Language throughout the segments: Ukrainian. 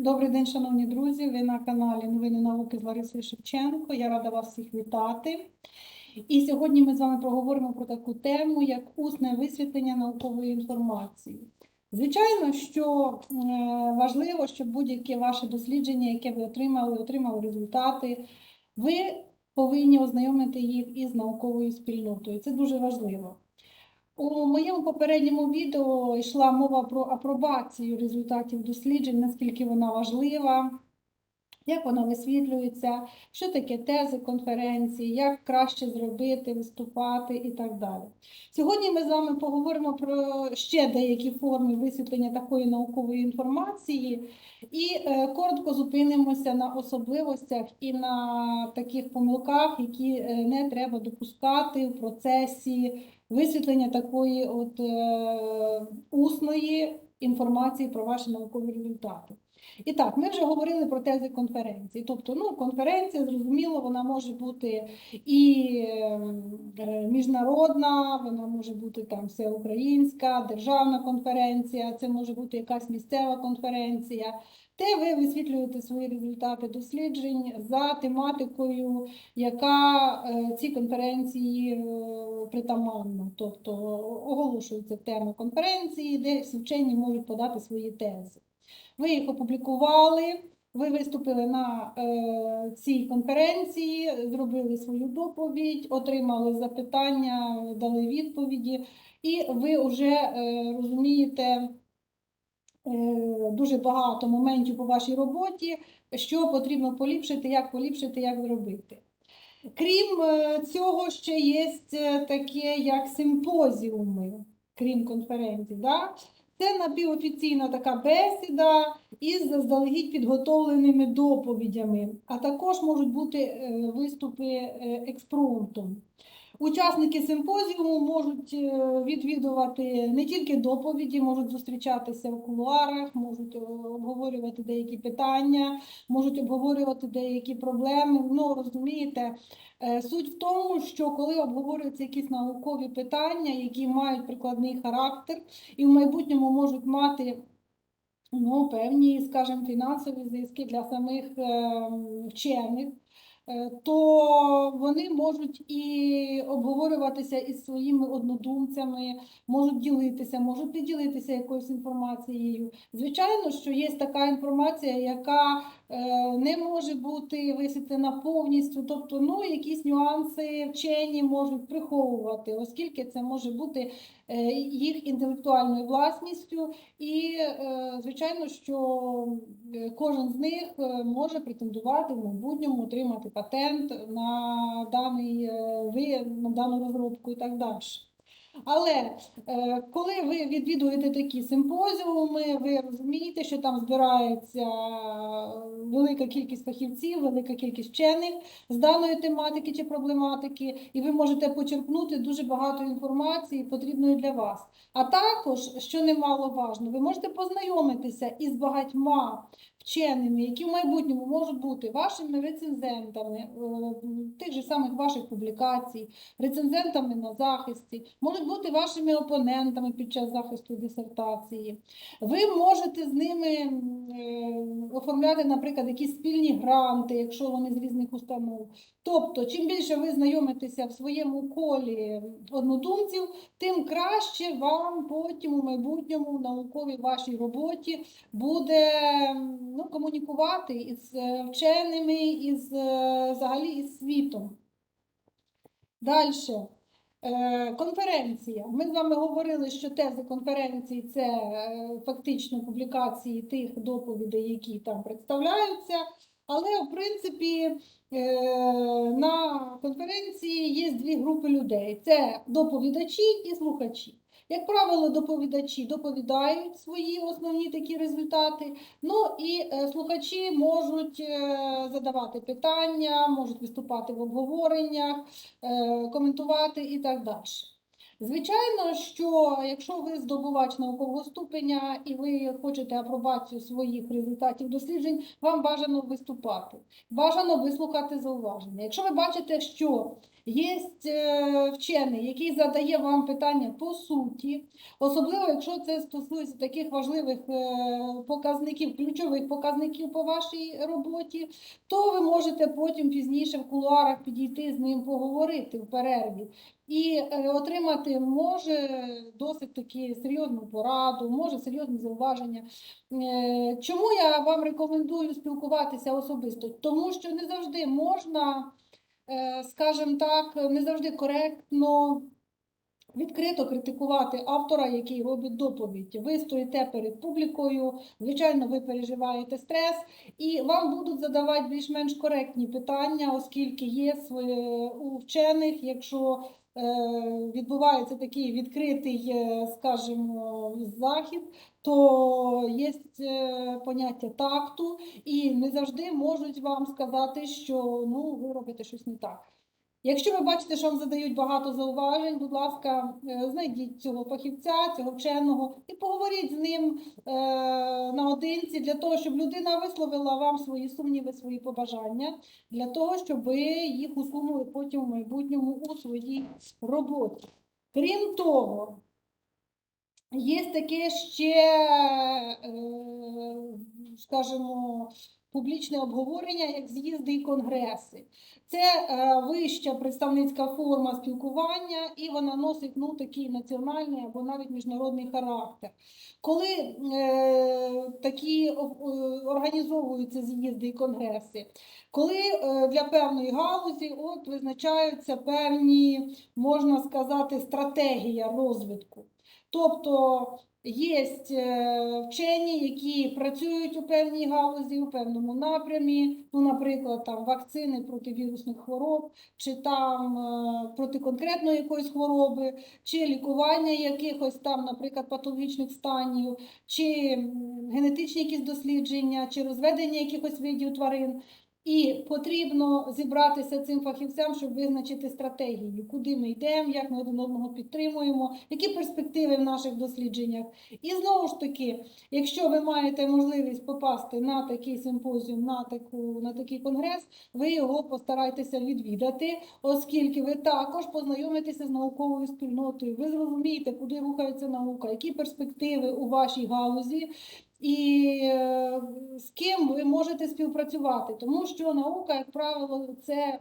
Добрий день, шановні друзі. Ви на каналі Новини науки з Ларисою Шевченко. Я рада вас всіх вітати. І сьогодні ми з вами поговоримо про таку тему, як усне висвітлення наукової інформації. Звичайно, що е, важливо, щоб будь-яке ваше дослідження, яке ви отримали, отримали результати, ви повинні ознайомити їх із науковою спільнотою. Це дуже важливо. У моєму попередньому відео йшла мова про апробацію результатів досліджень, наскільки вона важлива, як вона висвітлюється, що таке тези конференції, як краще зробити, виступати і так далі. Сьогодні ми з вами поговоримо про ще деякі форми висвітлення такої наукової інформації і е, коротко зупинимося на особливостях і на таких помилках, які е, не треба допускати в процесі висвітлення такої от е, усної інформації про ваші наукові результати. І так, ми вже говорили про тези конференції. Тобто, ну, конференція, зрозуміло, вона може бути і е, е, міжнародна, вона може бути там всеукраїнська, державна конференція, це може бути якась місцева конференція, де ви висвітлюєте свої результати досліджень за тематикою, яка е, цій конференції е, притаманна. Тобто оголошується тема конференції, де всі вчені можуть подати свої тези. Ви їх опублікували, ви виступили на е, цій конференції, зробили свою доповідь, отримали запитання, дали відповіді, і ви вже е, розумієте е, дуже багато моментів по вашій роботі, що потрібно поліпшити, як поліпшити, як зробити. Крім цього, ще є таке, як симпозіуми, крім конференцій. Да? Це напівофіційна така бесіда із заздалегідь підготовленими доповідями, а також можуть бути е, виступи е, експромтом. Учасники симпозіуму можуть е, відвідувати не тільки доповіді, можуть зустрічатися в кулуарах, можуть е, обговорювати деякі питання, можуть обговорювати деякі проблеми. Ну, розумієте, е, суть в тому, що коли обговорюються якісь наукові питання, які мають прикладний характер, і в майбутньому можуть мати ну, певні, скажімо, фінансові зв'язки для самих е, вчених, то вони можуть і обговорюватися із своїми однодумцями, можуть ділитися, можуть не ділитися якоюсь інформацією. Звичайно, що є така інформація, яка е, не може бути висвітлена повністю, тобто ну, якісь нюанси вчені можуть приховувати, оскільки це може бути е, їх інтелектуальною власністю, і е, звичайно, що е, кожен з них е, може претендувати в майбутньому отримати патент на даний е, на дану розробку і так далі. Але е, коли ви відвідуєте такі симпозіуми, ви розумієте, що там збирається велика кількість фахівців, велика кількість вчених з даної тематики чи проблематики, і ви можете почерпнути дуже багато інформації, потрібної для вас. А також, що немало важно, ви можете познайомитися із багатьма вченими, які в майбутньому можуть бути вашими рецензентами е, тих же самих ваших публікацій, рецензентами на захисті, можуть бути вашими опонентами під час захисту дисертації. Ви можете з ними е, оформляти, наприклад, якісь спільні гранти, якщо вони з різних установ. Тобто, чим більше ви знайомитеся в своєму колі однодумців, тим краще вам потім у майбутньому науковій вашій роботі буде ну, комунікувати із е, вченими, із е, взагалі із світом. Далі. Е, Конференція. Ми з вами говорили, що тези конференції це фактично публікації тих доповідей, які там представляються. Але, в принципі, на конференції є дві групи людей: це доповідачі і слухачі. Як правило, доповідачі доповідають свої основні такі результати. Ну і е, слухачі можуть е, задавати питання, можуть виступати в обговореннях, е, коментувати і так далі. Звичайно, що якщо ви здобувач наукового ступеня і ви хочете апробацію своїх результатів досліджень, вам бажано виступати, бажано вислухати зауваження. Якщо ви бачите, що Є е, вчений, який задає вам питання по суті, особливо якщо це стосується таких важливих е, показників, ключових показників по вашій роботі, то ви можете потім пізніше в кулуарах підійти з ним поговорити в перерві і е, отримати може досить таки серйозну пораду, може серйозні зауваження. Чому я вам рекомендую спілкуватися особисто? Тому що не завжди можна, скажімо так, не завжди коректно. Відкрито критикувати автора, який робить доповідь. Ви стоїте перед публікою, звичайно, ви переживаєте стрес, і вам будуть задавати більш-менш коректні питання, оскільки є своє- у вчених, якщо е, відбувається такий відкритий, е, скажімо, захід, то є е, поняття такту, і не завжди можуть вам сказати, що ну, ви робите щось не так. Якщо ви бачите, що вам задають багато зауважень, будь ласка, е, знайдіть цього фахівця, цього вченого і поговоріть з ним е, наодинці для того, щоб людина висловила вам свої сумніви, свої побажання, для того, щоб ви їх усунули потім в майбутньому у своїй роботі. Крім того, є таке ще, е, скажімо, публічне обговорення, як з'їзди і конгреси. Це е, вища представницька форма спілкування, і вона носить ну, такий національний або навіть міжнародний характер. Коли е, такі о, організовуються з'їзди і конгреси, коли е, для певної галузі от, визначаються певні, можна сказати, стратегія розвитку. Тобто Є вчені, які працюють у певній галузі, у певному напрямі, ну, наприклад, там вакцини проти вірусних хвороб, чи там е, проти конкретної якоїсь хвороби, чи лікування якихось там, наприклад, патологічних станів, чи генетичні якісь дослідження, чи розведення якихось видів тварин. І потрібно зібратися цим фахівцям, щоб визначити стратегію, куди ми йдемо, як ми один одного підтримуємо, які перспективи в наших дослідженнях. І знову ж таки, якщо ви маєте можливість попасти на такий симпозіум, на, таку, на такий конгрес, ви його постарайтеся відвідати, оскільки ви також познайомитеся з науковою спільнотою, ви зрозумієте, куди рухається наука, які перспективи у вашій галузі. І е, з ким ви можете співпрацювати, тому що наука, як правило, це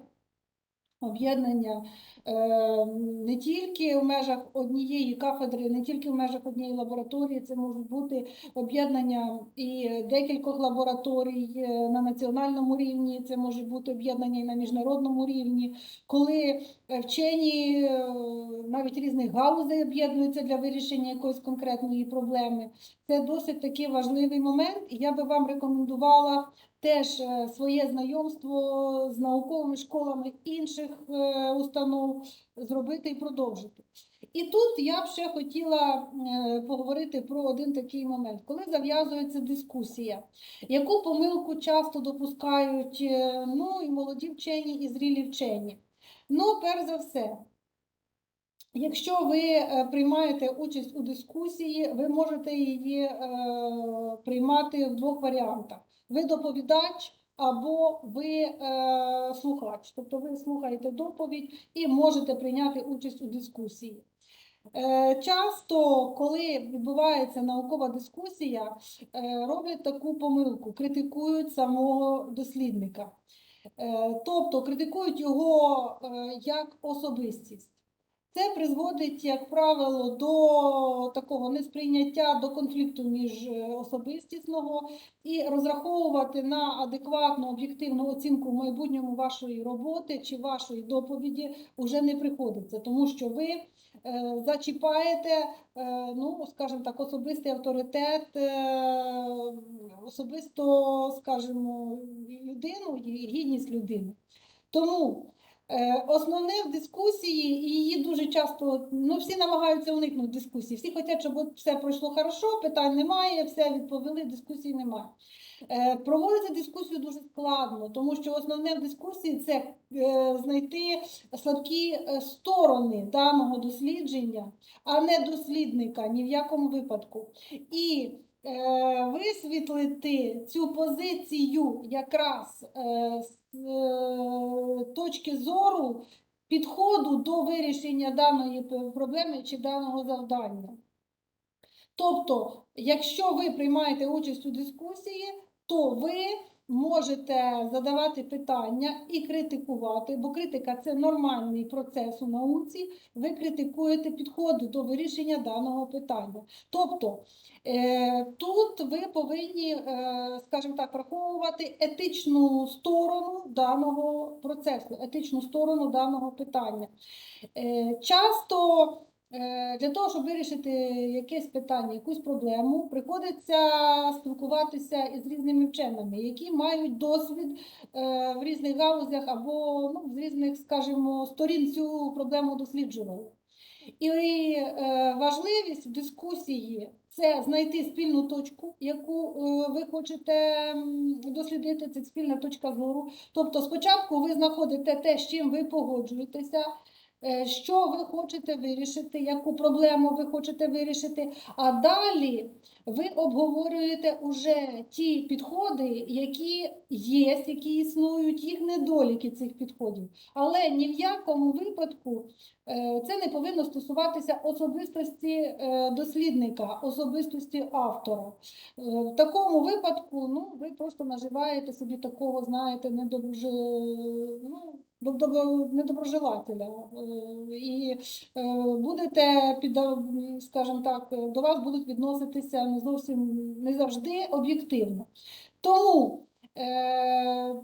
об'єднання е, не тільки в межах однієї кафедри, не тільки в межах однієї лабораторії, це можуть бути об'єднання і декількох лабораторій е, на національному рівні, це може бути об'єднання і на міжнародному рівні, коли е, вчені навіть різних галузей об'єднуються для вирішення якоїсь конкретної проблеми. Це досить такий важливий момент, і я би вам рекомендувала теж е, своє знайомство з науковими школами інших е, установ зробити і продовжити. І тут я б ще хотіла е, поговорити про один такий момент, коли зав'язується дискусія, яку помилку часто допускають ну, і молоді вчені, і зрілі вчені. Ну, перш за все, Якщо ви приймаєте участь у дискусії, ви можете її приймати в двох варіантах: ви доповідач або ви е, слухач. Тобто ви слухаєте доповідь і можете прийняти участь у дискусії. Е, Часто, коли відбувається наукова дискусія, е, роблять таку помилку, критикують самого дослідника. Е, Тобто критикують його як особистість. Це призводить, як правило, до такого несприйняття, до конфлікту між е, особистісного і розраховувати на адекватну об'єктивну оцінку в майбутньому вашої роботи чи вашої доповіді вже не приходиться, тому що ви е, зачіпаєте, е, ну, скажімо так, особистий авторитет, особисто, скажімо, людину і гідність людини. Тому Основне в дискусії, і її дуже часто, ну всі намагаються уникнути дискусії. Всі хочуть, щоб все пройшло хорошо, питань немає, все відповіли, дискусії немає. Е, Проводити дискусію дуже складно, тому що основне в дискусії це е, знайти слабкі е, сторони даного дослідження, а не дослідника ні в якому випадку. І е, висвітлити цю позицію якраз е, з е, точки зору підходу до вирішення даної проблеми чи даного завдання. Тобто, якщо ви приймаєте участь у дискусії, то ви можете задавати питання і критикувати, бо критика це нормальний процес у науці. Ви критикуєте підходи до вирішення даного питання. Тобто е, тут ви повинні, е, скажімо так, враховувати етичну сторону даного процесу, етичну сторону даного питання. Е, Часто Для того, щоб вирішити якесь питання, якусь проблему, приходиться спілкуватися із різними вченими, які мають досвід е, в різних галузях або ну, з різних, скажімо, сторін цю проблему досліджували. І е, важливість в дискусії це знайти спільну точку, яку е, ви хочете дослідити, це спільна точка зору. Тобто, спочатку ви знаходите те, з чим ви погоджуєтеся, е, що ви хочете вирішити, яку проблему ви хочете вирішити, а далі ви обговорюєте уже ті підходи, які є, які існують, їх недоліки цих підходів. Але ні в якому випадку е, це не повинно стосуватися особистості е, дослідника, особистості автора. Е, В такому випадку ну, ви просто наживаєте собі такого, знаєте, недоброжи... ну, доб- добро- недоброжелателя. Е, І е, будете під, скажімо так, до вас будуть відноситися не зовсім не завжди об'єктивно. Тому, е,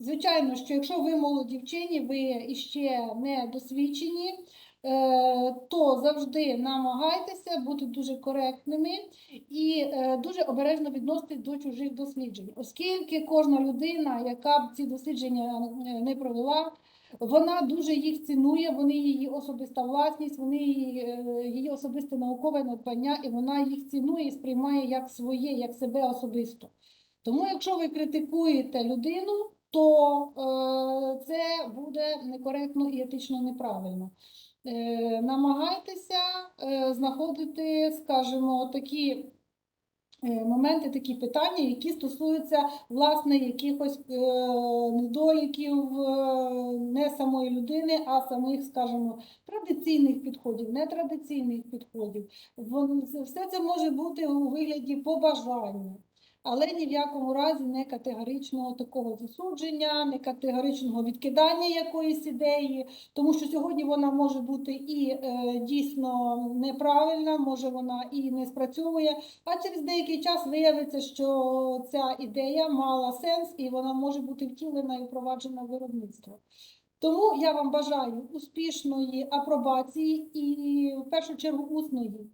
звичайно, що якщо ви молоді вчені, ви іще не досвідчені, то завжди намагайтеся бути дуже коректними і е, дуже обережно відноситись до чужих досліджень, оскільки кожна людина, яка б ці дослідження е, не провела, вона дуже їх цінує, вони її особиста власність, вони її, е, її особисте наукове надбання, і вона їх цінує і сприймає як своє, як себе особисто. Тому, якщо ви критикуєте людину, то е, це буде некоректно і етично неправильно. Е, намагайтеся е, знаходити, скажімо, такі е, моменти, такі питання, які стосуються власне якихось недоліків не самої людини, а самих, скажімо, традиційних підходів, нетрадиційних підходів. Все це може бути у вигляді побажання. Але ні в якому разі не категоричного такого засудження, не категоричного відкидання якоїсь ідеї, тому що сьогодні вона може бути і е, дійсно неправильна, може вона і не спрацьовує, а через деякий час виявиться, що ця ідея мала сенс і вона може бути втілена і впроваджена в виробництво. Тому я вам бажаю успішної апробації і в першу чергу усної.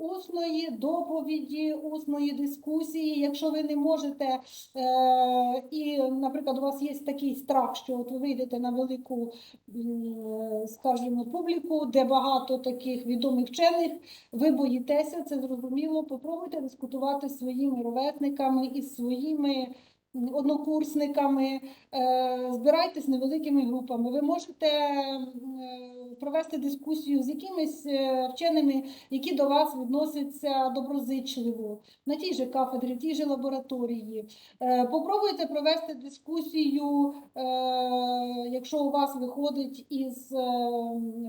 Усної доповіді, усної дискусії. Якщо ви не можете, е, і, наприклад, у вас є такий страх, що от ви вийдете на велику, скажімо, публіку, де багато таких відомих вчених, ви боїтеся, це зрозуміло. Попробуйте дискутувати зі своїми ровесниками і своїми однокурсниками, е, збирайтесь невеликими групами. Ви можете е, провести дискусію з якимись е, вченими, які до вас відносяться доброзичливо на тій же кафедрі, в тій же лабораторії. Попробуйте провести дискусію, якщо у вас виходить із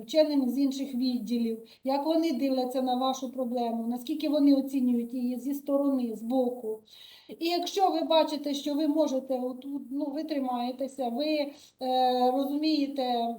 вченими з інших відділів, як вони дивляться на вашу проблему, наскільки вони оцінюють її зі сторони, з боку. І якщо ви бачите, що ви можете, ну, ви тримаєтеся, ви е, розумієте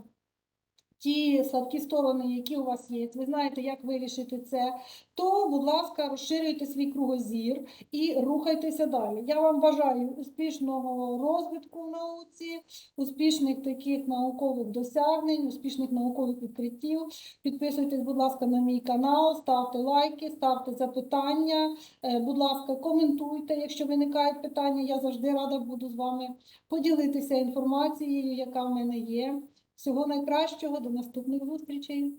ті слабкі сторони, які у вас є, ви знаєте, як вирішити це, то, будь ласка, розширюйте свій кругозір і рухайтеся далі. Я вам бажаю успішного розвитку в науці, успішних таких наукових досягнень, успішних наукових відкриттів. Підписуйтесь, будь ласка, на мій канал, ставте лайки, ставте запитання. Е, Будь ласка, коментуйте, якщо виникають питання. Я завжди рада буду з вами поділитися інформацією, яка в мене є. Всього найкращого, до наступних зустрічей.